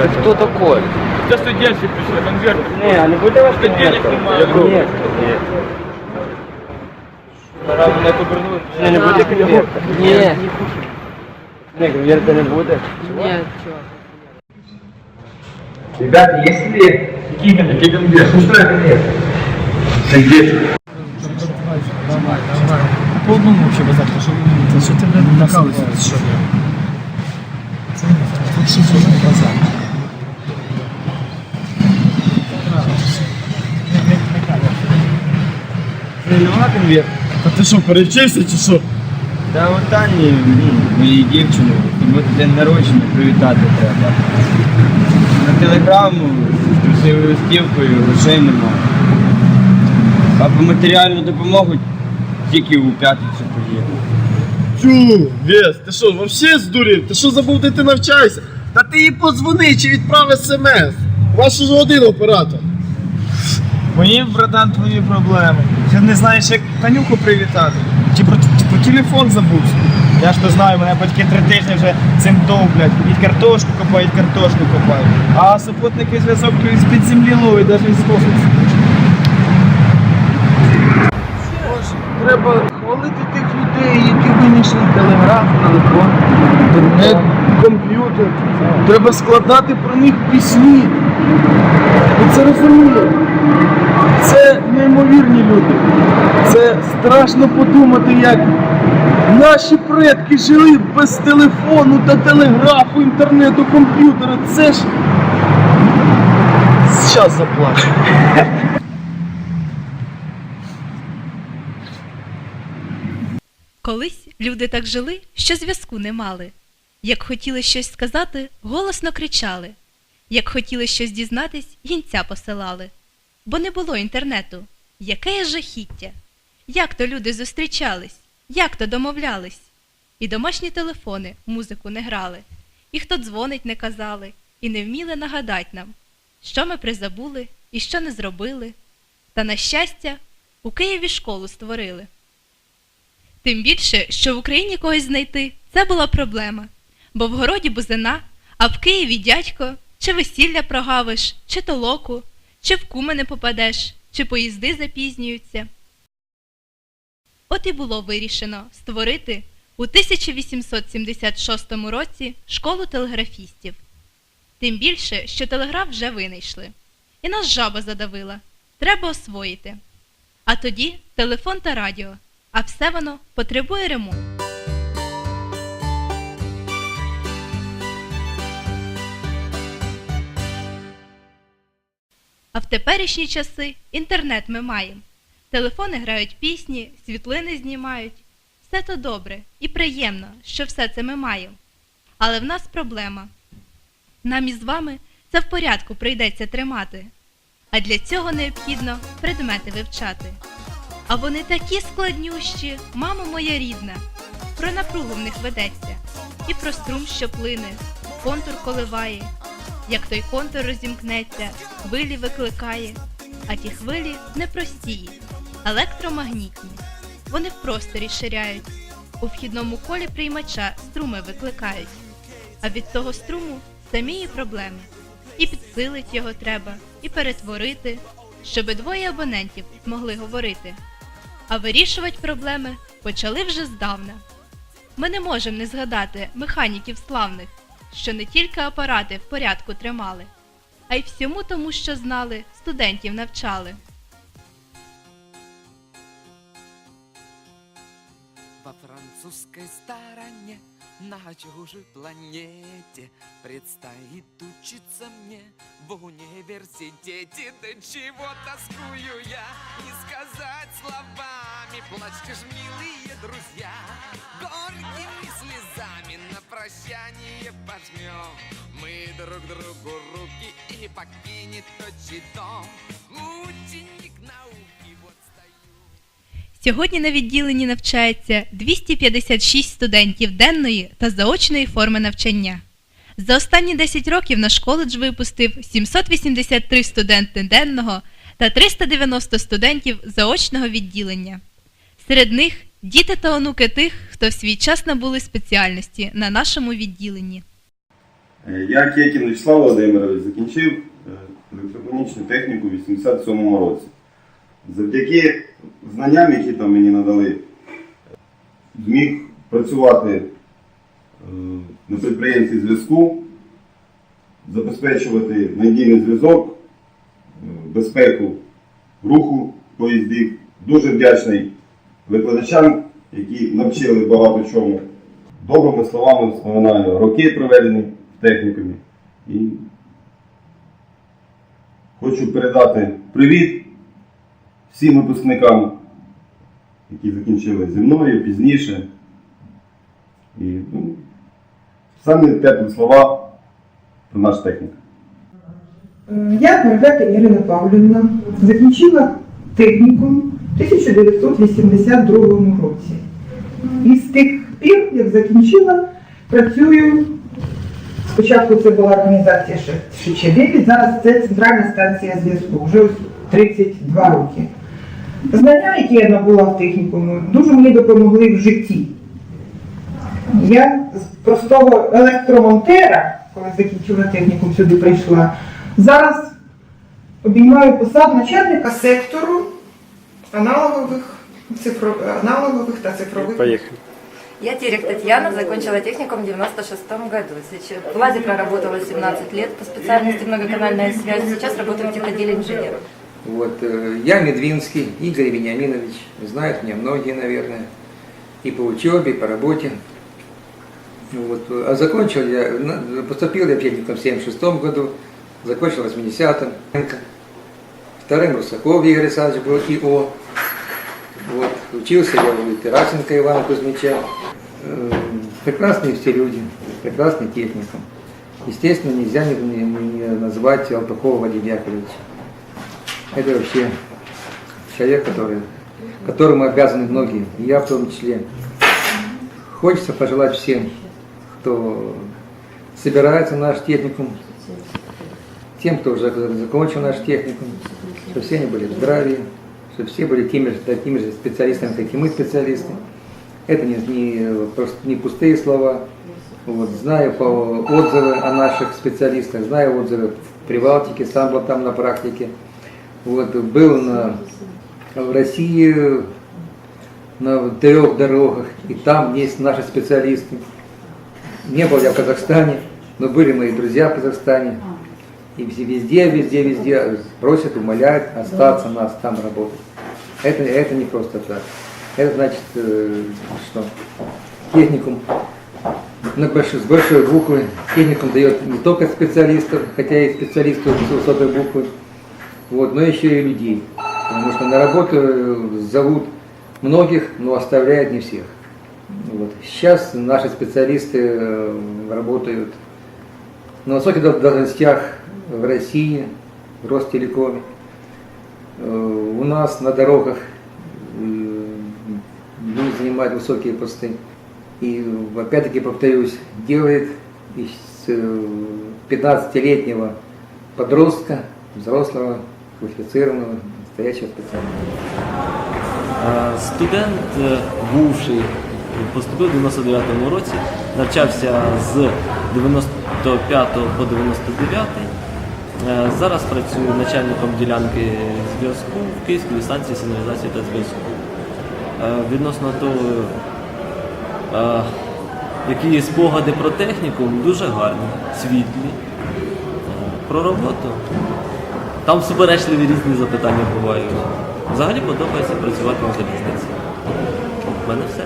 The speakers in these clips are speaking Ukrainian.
Попов? Пацан, немає купляти. Хто такой? Це студентські прийшли, конверт. Ні, а не буде вас Ти денег немає. Ні. Пора мене повернути. Ні, не буде конверта? Ні. Ні, конверта не буде. Нет, чё. Ребята, если... Какие конверты? Какие конверты? Ну что конверт? Конверт. По одному ще базарка, що ви це що ти блядь накалися? Що? Це тут ще зробив базар. Це нема конверта? Та ти що, перевчився чи що? Та от Ані, ну, моїй дівчину, тому день народження привітати треба. На телеграму з красивою листівкою грошей немає. А по матеріальну допомогу тільки у п'ятницю поїду. Тю, Вес, ти що, вообще здурів? Ти що забув, де ти навчаєшся? Та ти їй подзвони чи відправ смс. Ваш уже один оператор. Мої, братан, твої проблеми. Ти не знаєш, як Танюху привітати. Чи про, чи про телефон забувся? Я ж то знаю, мене батьки три тижні вже цим довблять. І картошку копають, картошку копають. А супутники зв'язок з-під землі ловить, навіть з космосу. Треба хвалити тих людей, які винайшли телеграф, телефон, інтернет, комп'ютер. Треба складати про них пісні. Ви це розумієте? Це неймовірні люди. Це страшно подумати, як наші предки жили без телефону та телеграфу, інтернету, комп'ютера. Це ж. Зараз заплачу. Колись люди так жили, що зв'язку не мали. Як хотіли щось сказати, голосно кричали. Як хотіли щось дізнатись, гінця посилали. Бо не було інтернету. Яке жахіття? Як то люди зустрічались? Як то домовлялись? І домашні телефони музику не грали, і хто дзвонить не казали, і не вміли нагадать нам, що ми призабули і що не зробили. Та, на щастя, у Києві школу створили. Тим більше, що в Україні когось знайти це була проблема, бо в городі бузина, а в Києві дядько, чи весілля прогавиш, чи толоку, чи в куми не попадеш, чи поїзди запізнюються. От і було вирішено створити у 1876 році школу телеграфістів. Тим більше, що телеграф вже винайшли. І нас жаба задавила. Треба освоїти. А тоді телефон та радіо, а все воно потребує ремонту. А в теперішні часи інтернет ми маємо. Телефони грають пісні, світлини знімають. Все то добре і приємно, що все це ми маємо. Але в нас проблема. Нам із вами це в порядку прийдеться тримати. А для цього необхідно предмети вивчати. А вони такі складнющі, мамо моя рідна. Про напругу в них ведеться, і про струм, що плине, контур коливає. Як той контур розімкнеться, хвилі викликає, а ті хвилі не простії, електромагнітні. Вони в просторі ширяють, у вхідному колі приймача струми викликають. А від того струму самі і проблеми. І підсилить його треба, і перетворити, щоби двоє абонентів змогли говорити. А вирішувати проблеми почали вже здавна. Ми не можемо не згадати механіків славних, що не тільки апарати в порядку тримали, а й всьому тому, що знали, студентів навчали. Во французской стороне, на чужой планете Предстоит учиться мне. В университете До чего тоскую я, не сказать словами Плачьте ж, милые друзья, горькими слезами На прощание пожмем. Мы друг другу руки И покинет отчий дом Сьогодні на відділенні навчається 256 студентів денної та заочної форми навчання. За останні 10 років наш коледж випустив 783 студенти денного та 390 студентів заочного відділення. Серед них діти та онуки тих, хто в свій час набули спеціальності на нашому відділенні. Е, Я Кекін Вячеслав Володимирович закінчив е, електромеханічну техніку в 87-му році. Завдяки знанням, які там мені надали, зміг працювати е, на підприємстві зв'язку, забезпечувати надійний зв'язок, е, безпеку руху поїздів. Дуже вдячний викладачам, які навчили багато чому. Добрими словами вспоминаю роки, проведені в технікумі. І хочу передати привіт всім випускникам, які закінчили зі мною пізніше. І ну, самі теплі слова про наш технік. Я Передака Ірина Павлівна закінчила технікум в 1982 році. І з тих пір, як закінчила, працюю. Спочатку це була організація Шичевелі, зараз це центральна станція зв'язку, вже ось 32 роки. Знання, які я набула в технікуму, дуже мені допомогли в житті. Я з простого електромонтера, коли закінчила технікум, сюди прийшла, зараз обіймаю посаду начальника сектору аналогових, цифро, аналогових та цифрових. Я Терех Татьяна, закончила техникум в 96 году. Сейчас- В ЛАЗе проработала 17 лет по специальности многоканальная связь. Сейчас работаю в техотделе инженером. Вот, э, я Медвинский, Игорь Вениаминович, знают меня многие, наверное, и по учебе, и по работе. Вот, э, а закончил я, поступил я техникум в 76 году, закончил в 80-м. Вторым Русаков Игорь Александрович был ИО. Вот, учился я у Тарасенко Ивана Кузьмича. Э, Прекрасные все люди, прекрасный техникум. Естественно, нельзя не, не- не назвать Алтухова Вадима Яковлевича. Это вообще человек, который, которому обязаны многие, и я в том числе. Хочется пожелать всем, кто собирается в наш техникум, тем, кто уже закончил наш техникум, чтобы все они были в здравии, чтобы все были теми же, такими же специалистами, как и мы специалисты. Это не, не, просто не пустые слова. Вот, знаю по отзывы о наших специалистах, знаю отзывы в Привалтике, сам был там на практике. Вот, был на, в России на трех дорогах, и там есть наши специалисты. Не был я в Казахстане, но были мои друзья в Казахстане. И везде, везде, везде просят, умоляют остаться нас там работать. Это, это не просто так. Это значит, э, что техникум на больш- с большой буквы. Техникум дает не только специалистов, хотя и специалистов с высокой буквы, вот, но еще и людей. Потому что на работу э, зовут многих, но оставляют не всех. Вот. Сейчас наши специалисты э, работают на высоких дол- должностях в России, в Ростелекоме. Э, У нас на дорогах люди занимают высокие посты. И опять-таки повторюсь, делает из э, 15-летнего подростка, взрослого, квалифицированного, настоящего специалиста. Е, Студент, е, бувший, поступив у 99-му році, навчався з 95 по 99. Е, Зараз працюю начальником ділянки зв'язку в Київській станції сигналізації та зв'язку. Е, Відносно того, які спогади про техніку, дуже гарні, світлі. Про роботу. Там суперечливі різні запитання бувають. Взагалі подобається працювати на залізниці. У мене все.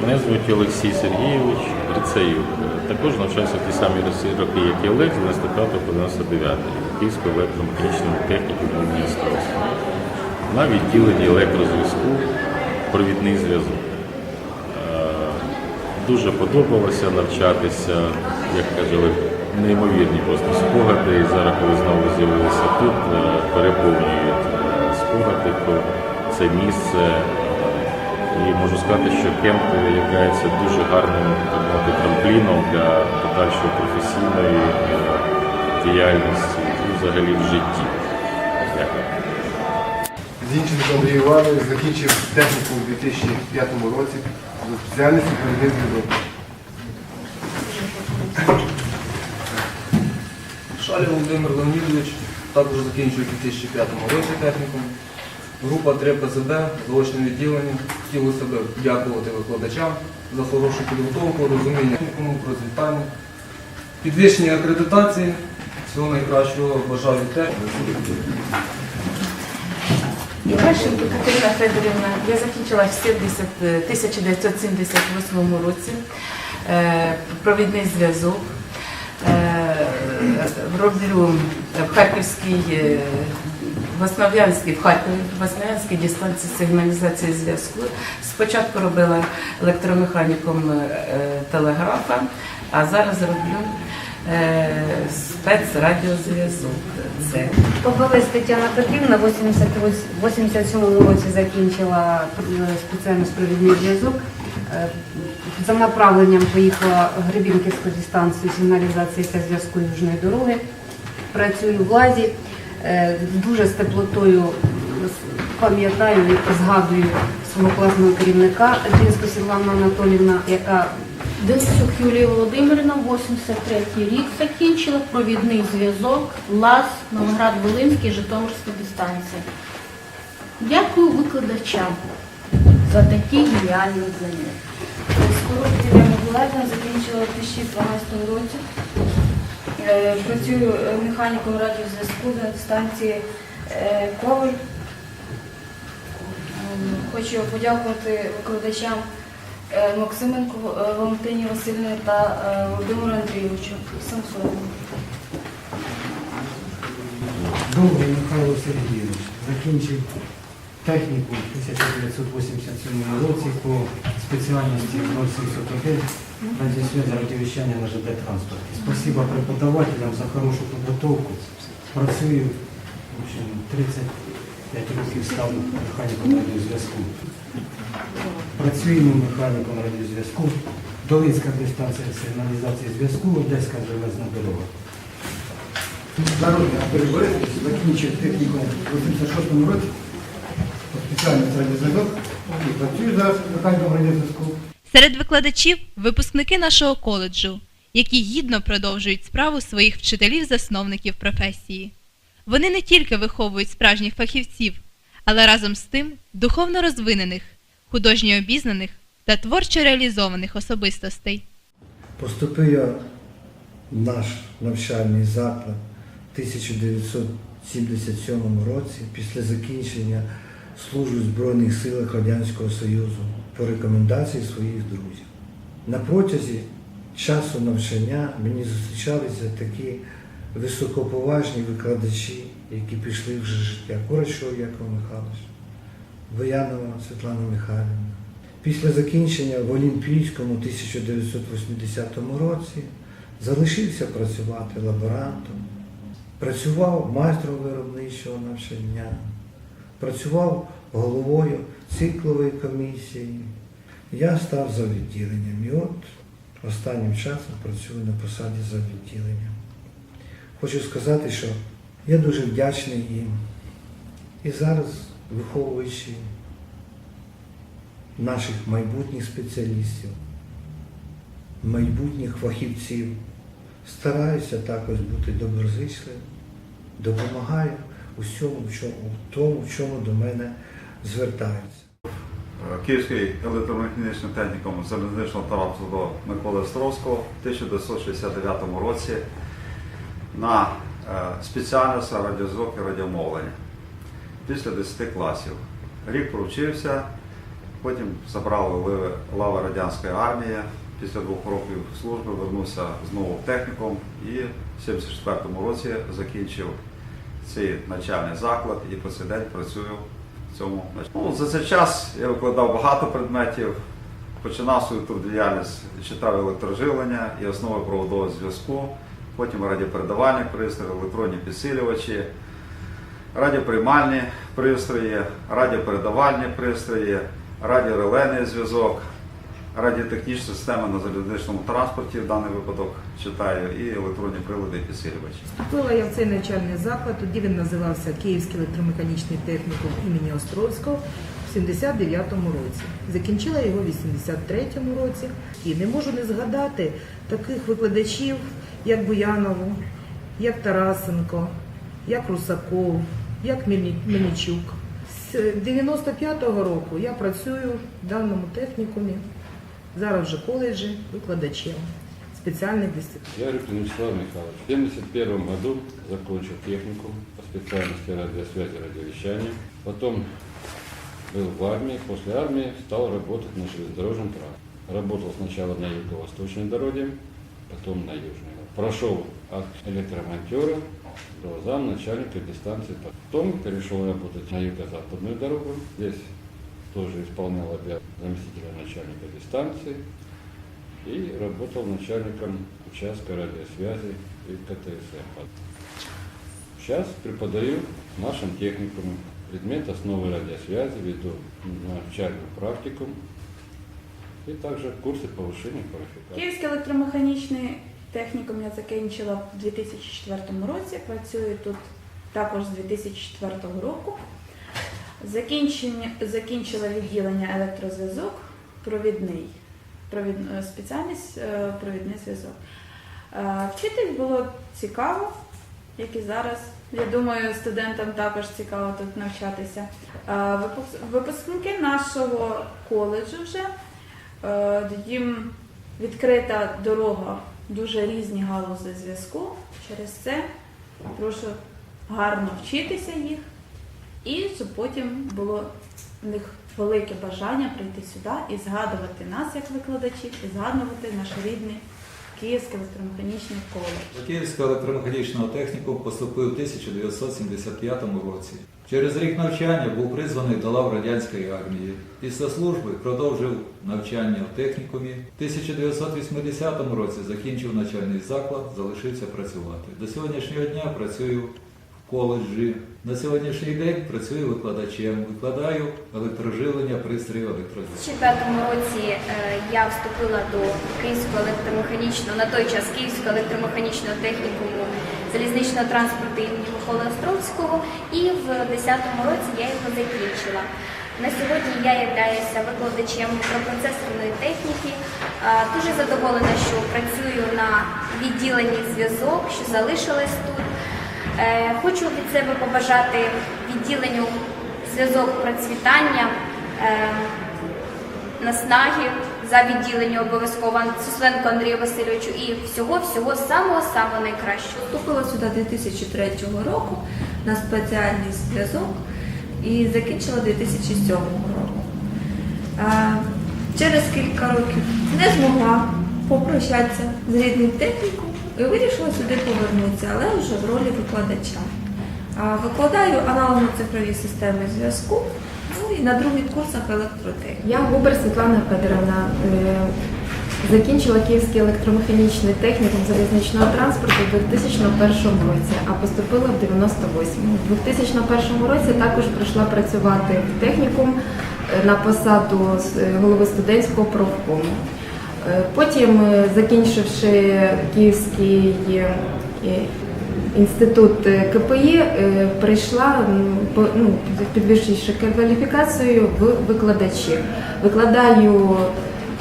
Мене звуть Олексій Сергійович Грицеюк. Також навчався в ті самі роки, як і Олег, з 95 по 99 Київського електромеханічного технікуму імені Острозького. На відділенні електрозв'язку, провідний зв'язок. Е, Дуже подобалося навчатися, як каже Олег, неймовірні просто спогади. І зараз, коли знову з'явилися тут, е, переповнюють е, спогади про це місце. І можу сказати, що кемп є дуже гарним трампліном для подальшої професійної е, діяльності взагалі в житті. Дякую. Зінченко Андрій Іванович закінчив техніку у 2005 році за спеціальністю провідний зв'язок. Володимир Леонідович також закінчує у 2005 році технікум. Група 3 ПЗД, заочне відділення. Хотілося б дякувати викладачам за хорошу підготовку, розуміння технікуму, процвітання, підвищення акредитації. Всього найкращого бажаю те. Іващенко Катерина Федорівна, я закінчила в 70, е, 1978 році е, провідний зв'язок. Е, Роблю в Харківській, е, Основ'янській, в в Основ'янській дистанції сигналізації зв'язку. Спочатку робила електромеханіком е, телеграфа, а зараз роблю е, спецрадіозв'язок. Це Побилась Тетяна Петрівна, в 87 році закінчила е, спеціальність провідний зв'язок. Е, За направленням поїхала Гребінківську дистанцію сигналізації та зв'язку Южної дороги. Працюю в ЛАЗі. Е, Дуже з теплотою пам'ятаю і згадую свого класного керівника Дінську Світлану Анатолівна, яка Денисюк Юлія Володимирівна, 83-й рік закінчила провідний зв'язок ЛАЗ Новоград Волинський, Житомирська дистанція. Дякую викладачам за такі геніальні знання. Скоро Миколаївна закінчила у 2012 році. Е, Працюю механіком радіозв'язку на станції е, Коваль. Ем, Хочу подякувати викладачам е, Максименку е, Валентині Васильівні та Володимиру Андрійовичу Самсонову. Довгий Михайло Сергійович закінчив техніку в 1987 році по спеціальності 071 радіосвязь радіовещання на ЖД транспорті. Спасибо преподавателям за хорошу підготовку. Працюю в общем, 35 років став механіком радіозв'язку. Працюємо механіком радіозв'язку. Долинська дистанція сигналізації зв'язку, Одеська железна дорога. Народний Борисович закінчив техніку в 86 році і працюю зараз. Серед викладачів випускники нашого коледжу, які гідно продовжують справу своїх вчителів-засновників професії. Вони не тільки виховують справжніх фахівців, але разом з тим духовно розвинених, художньо обізнаних та творчо реалізованих особистостей. Поступив я в наш навчальний заклад в 1977 році після закінчення служби в Збройних силах Радянського Союзу по рекомендації своїх друзів. На протязі часу навчання мені зустрічалися такі високоповажні викладачі, які пішли вже життя. Курачов Яков Михайлович, Боянова Світлана Михайлівна. Після закінчення в Олімпійському 1980 році залишився працювати лаборантом, працював майстром виробничого навчання, працював головою циклової комісії. Я став за відділенням і от останнім часом працюю на посаді за відділенням. Хочу сказати, що я дуже вдячний їм. І зараз, виховуючи наших майбутніх спеціалістів, майбутніх фахівців. Стараюся також бути доброзичливим, допомагаю усьому, в чому, в тому, в чому до мене звертаються. Київський електромеханічним технікум залізничного транспорту Миколи Островського в 1969 році на е, спеціальність радіозвук і радіомовлення після 10 класів. Рік провчився, потім забрали лави- радянської армії. Після двох років служби вернувся знову в технікум і в 1974 році закінчив цей навчальний заклад і по цей день працюю в цьому. Ну, за цей час я викладав багато предметів, починав свою трудодіяльність, читав електроживлення і основи проводового зв'язку, потім радіопередавальні пристрої, електронні підсилювачі, радіоприймальні пристрої, радіопередавальні пристрої, радіорелейний зв'язок, радіотехнічна система на залізничному транспорті, в даний випадок читаю, і електронні прилади і підсилювачі. Вступила я в цей навчальний заклад, тоді він називався Київський електромеханічний технікум імені Островського в 79-му році. Закінчила його в 83-му році. І не можу не згадати таких викладачів, як Буянову, як Тарасенко, як Русаков, як Мельничук. З 95-го року я працюю в даному технікумі, зараз вже коледжі, викладачем спеціальних дисциплін. Ярик Вячеслав Михайлович. В 1971 году закончил техникум по специальности радиосвязи и радиовещания. Потом был в армии. После армии стал работать на железнодорожном транспорте. Работал сначала на юго-восточной дороге, потом на южной. Прошел от электромонтера до зам начальника дистанции. Потом перешел работать на юго-западную дорогу. Здесь тоже исполнял обязанности заместителя начальника дистанции и работал начальником участка радиосвязи и КТСМ. Сейчас преподаю в нашем техникуме предмет основы радиосвязи, веду начальную практику и также курсы повышения квалификации. Київський електромеханічний технікум я закінчила в 2004 році. Працюю тут також з 2004 року. Закінчила відділення електрозв'язок, провідний, провід, е, спеціальність е, провідний зв'язок. Е, Вчитель було цікаво, як і зараз. Я думаю, студентам також цікаво тут навчатися. Випускники нашого коледжу вже їм відкрита дорога дуже різні галузи зв'язку. Через це прошу гарно вчитися їх і щоб потім було в них велике бажання прийти сюди і згадувати нас як викладачів, і згадувати наш рідний Київський електромеханічний коледж. До Київського електромеханічного технікуму поступив у 1975 році. Через рік навчання був призваний до лав радянської армії. Після служби продовжив навчання в технікумі. В 1980 році закінчив начальний заклад, залишився працювати. До сьогоднішнього дня працюю коледжі. На сьогоднішній день працюю викладачем, викладаю електроживлення пристроїв У електрозв'язку. 2004 році е, я вступила до Київського електромеханічного, на той час Київського електромеханічного технікуму залізничного транспорту імені Миколи Островського і в 2010 році я його закінчила. На сьогодні я являюся викладачем мікропроцесорної техніки. Е, Дуже задоволена, що працюю на відділенні зв'язок, що залишилась тут. Е, Хочу від себе побажати відділенню зв'язок процвітання, е, наснаги за відділення обов'язково Сусленко Андрію Васильовичу і всього-всього самого-самого найкращого. Вступила сюди 2003 року на спеціальний зв'язок і закінчила 2007 року. Через кілька років не змогла попрощатися з рідним техніком і вирішила сюди повернутися, але вже в ролі викладача. Викладаю аналогно-цифрові системи зв'язку ну, і на других курсах електротехніки. Я Губер Світлана Федоровна. е, Закінчила Київський електромеханічний технікум залізничного транспорту у 2001 році, а поступила в 98-му. У 2001 році також прийшла працювати в технікум е, на посаду е, голови студентського профкому. Е, Потім, е, закінчивши Київський е, інститут КПІ, прийшла, ну, підвищивши кваліфікацію в викладачі. Викладаю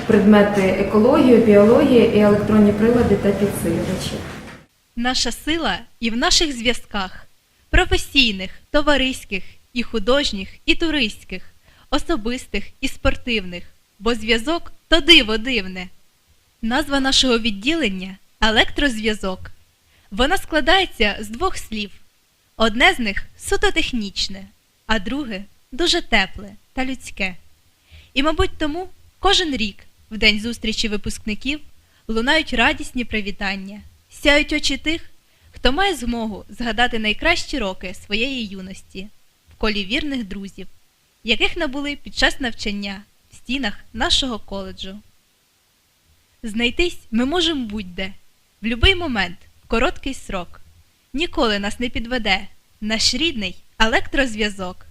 предмети екологію, біологія і електронні прилади та підсилювачі. Наша сила і в наших зв'язках професійних, товариських, і художніх, і туристських, особистих і спортивних, бо зв'язок то диво дивне. Назва нашого відділення електрозв'язок. Вона складається з двох слів. Одне з них суто технічне, а друге дуже тепле та людське. І, мабуть, тому кожен рік, в день зустрічі випускників, лунають радісні привітання, сяють очі тих, хто має змогу згадати найкращі роки своєї юності в колі вірних друзів, яких набули під час навчання в стінах нашого коледжу. Знайтись ми можемо будь-де, в будь-який момент, в короткий срок. Ніколи нас не підведе наш рідний електрозв'язок.